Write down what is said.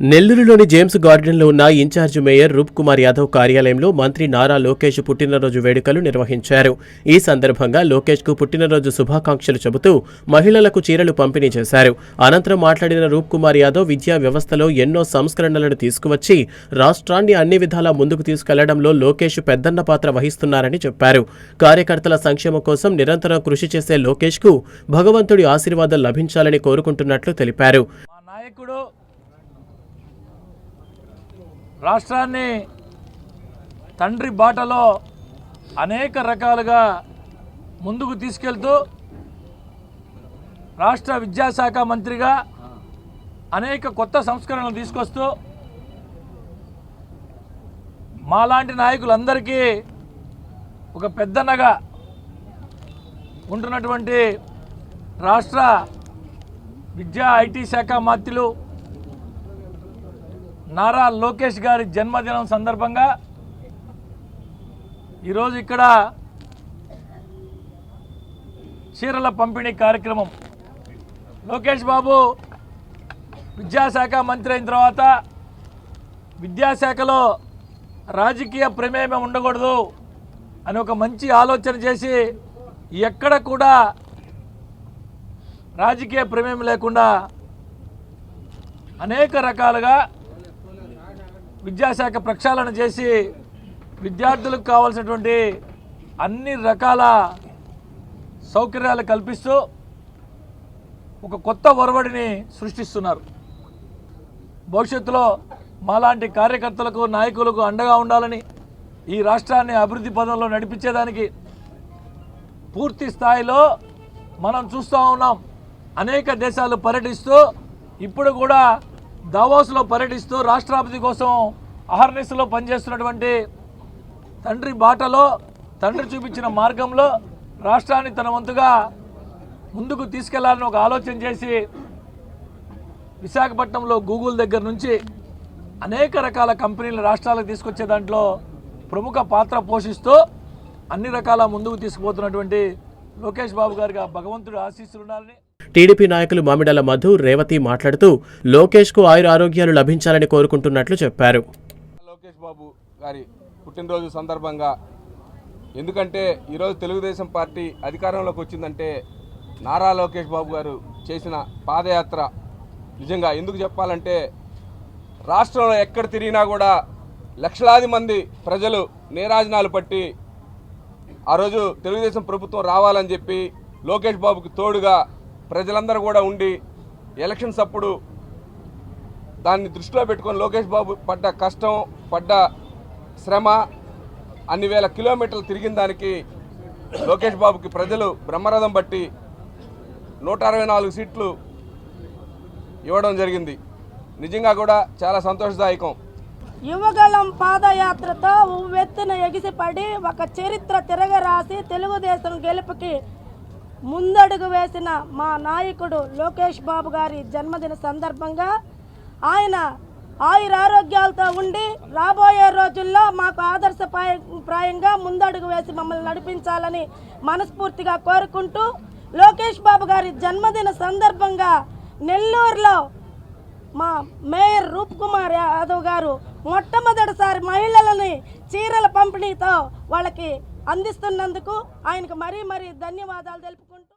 నెల్లూరులోని జేమ్స్ గార్డెన్లో ఉన్న in charge mayor Roop Kumar Yadav కార్యాలయంలో మంత్రి నారా లోకేష్ పుట్టినరోజు వేడుకలు నిర్వహించారు. ఈ సందర్భంగా లోకేష్కు పుట్టినరోజు శుభాకాంక్షలు చెబుతూ మహిళలకు చీరలు పంపిణీ చేశారు. అనంతరం మాట్లాడిన రూప్ కుమార్ యాదవ్ విద్యా వ్యవస్థలో ఎన్నో సంస్కరణలను తీసుకువచ్చి రాష్ట్రాన్ని అన్ని విధాలా ముందుకు తీసుకెళ్ళడంలో లోకేష్ పెద్దన్న పాత్ర వహిస్తున్నారని చెప్పారు. కార్యకర్తల సంక్షేమం కోసం నిరంతరం కృషి చేసే లోకేష్కు భగవంతుడి ఆశీర్వాదం లభించాలని కోరుకుంటున్నట్లు తెలిపారు. నాయకుడు రాష్ట్రాన్ని తండ్రి బాటలో అనేక రకాలుగా ముందుకు తీసుకెళ్తూ రాష్ట్ర విద్యాశాఖ మంత్రిగా అనేక కొత్త సంస్కరణలు తీసుకొస్తూ మాలాంటి నాయకులందరికీ ఒక పెద్దన్నగా ఉంటున్నటువంటి రాష్ట్ర విద్యా ఐటీ శాఖ మంత్రులు నారా లోకేష్ గారి జన్మదినం సందర్భంగా ఈరోజు ఇక్కడ చీరల పంపిణీ కార్యక్రమం. లోకేష్ బాబు విద్యాశాఖ మంత్రి అయిన తర్వాత విద్యాశాఖలో రాజకీయ ప్రమేయం ఉండకూడదు అని ఒక మంచి ఆలోచన చేసి ఎక్కడ కూడా రాజకీయ ప్రమేయం లేకుండా అనేక రకాలుగా విద్యాశాఖ ప్రక్షాళన చేసి విద్యార్థులకు కావాల్సినటువంటి అన్ని రకాల సౌకర్యాలు కల్పిస్తూ ఒక కొత్త ఒరవడిని సృష్టిస్తున్నారు. భవిష్యత్తులో మాలాంటి కార్యకర్తలకు నాయకులకు అండగా ఉండాలని ఈ రాష్ట్రాన్ని అభివృద్ధి పదంలో నడిపించేదానికి పూర్తి స్థాయిలో మనం చూస్తూ ఉన్నాం. అనేక దేశాలు పర్యటిస్తూ ఇప్పుడు కూడా దావోస్లో పర్యటిస్తూ రాష్ట్రాభివృద్ధి కోసం అహర్నిశలో పనిచేస్తున్నటువంటి తండ్రి బాటలో తండ్రి చూపించిన మార్గంలో రాష్ట్రాన్ని తన వంతుగా ముందుకు తీసుకెళ్ళాలని ఒక ఆలోచన చేసి విశాఖపట్నంలో గూగుల్ దగ్గర నుంచి అనేక రకాల కంపెనీలు రాష్ట్రాలకు తీసుకొచ్చే దాంట్లో ప్రముఖ పాత్ర పోషిస్తూ అన్ని రకాల ముందుకు తీసుకుపోతున్నటువంటి లోకేష్ బాబు గారికి భగవంతుడు ఆశీస్సులు ఉండాలని టీడీపీ నాయకులు మామిడాల మధు రేవతి మాట్లాడుతూ లోకేష్కు ఆయుర ఆరోగ్యాలు లభించాలని కోరుకుంటున్నట్లు చెప్పారు. లోకేష్ బాబు గారి పుట్టినరోజు సందర్భంగా ఎందుకంటే ఈరోజు తెలుగుదేశం పార్టీ అధికారంలోకి వచ్చిందంటే నారా లోకేష్ బాబు గారు చేసిన పాదయాత్ర నిజంగా ఎందుకు చెప్పాలంటే రాష్ట్రంలో ఎక్కడ తిరిగినా కూడా లక్షలాది మంది ప్రజలు నేరాజనాలు పట్టి ఆ రోజు తెలుగుదేశం ప్రభుత్వం రావాలని చెప్పి లోకేష్ బాబుకి తోడుగా ప్రజలందరూ కూడా ఉండి ఎలక్షన్స్ అప్పుడు దాన్ని దృష్టిలో పెట్టుకొని లోకేష్ బాబు పడ్డ కష్టం పడ్డ శ్రమ అన్ని వేల కిలోమీటర్లు తిరిగిన దానికి లోకేష్ బాబుకి ప్రజలు బ్రహ్మరథం బట్టి నూట అరవై నాలుగు సీట్లు ఇవ్వడం జరిగింది. నిజంగా కూడా చాలా సంతోషదాయకం. యువగళం పాదయాత్రతో ఉవ్వెత్తున ఎగిసిపడి ఒక చరిత్ర తిరగరాసి తెలుగుదేశం గెలుపుకి ముందడుగు వేసిన మా నాయకుడు లోకేష్ బాబు గారి జన్మదిన సందర్భంగా ఆయన ఆయురారోగ్యాలతో ఉండి రాబోయే రోజుల్లో మాకు ఆదర్శప్రాయ ప్రాయంగా ముందడుగు వేసి మమ్మల్ని నడిపించాలని మనస్ఫూర్తిగా కోరుకుంటూ లోకేష్ బాబు గారి జన్మదిన సందర్భంగా నెల్లూరులో మా మేయర్ రూప్ కుమార్ యాదవ్ గారు మొట్టమొదటిసారి మహిళలని చీరల పంపిణీతో వాళ్ళకి అందిస్తున్నందుకు ఆయనకు మరీ మరీ ధన్యవాదాలు తెలుపుకుంటూ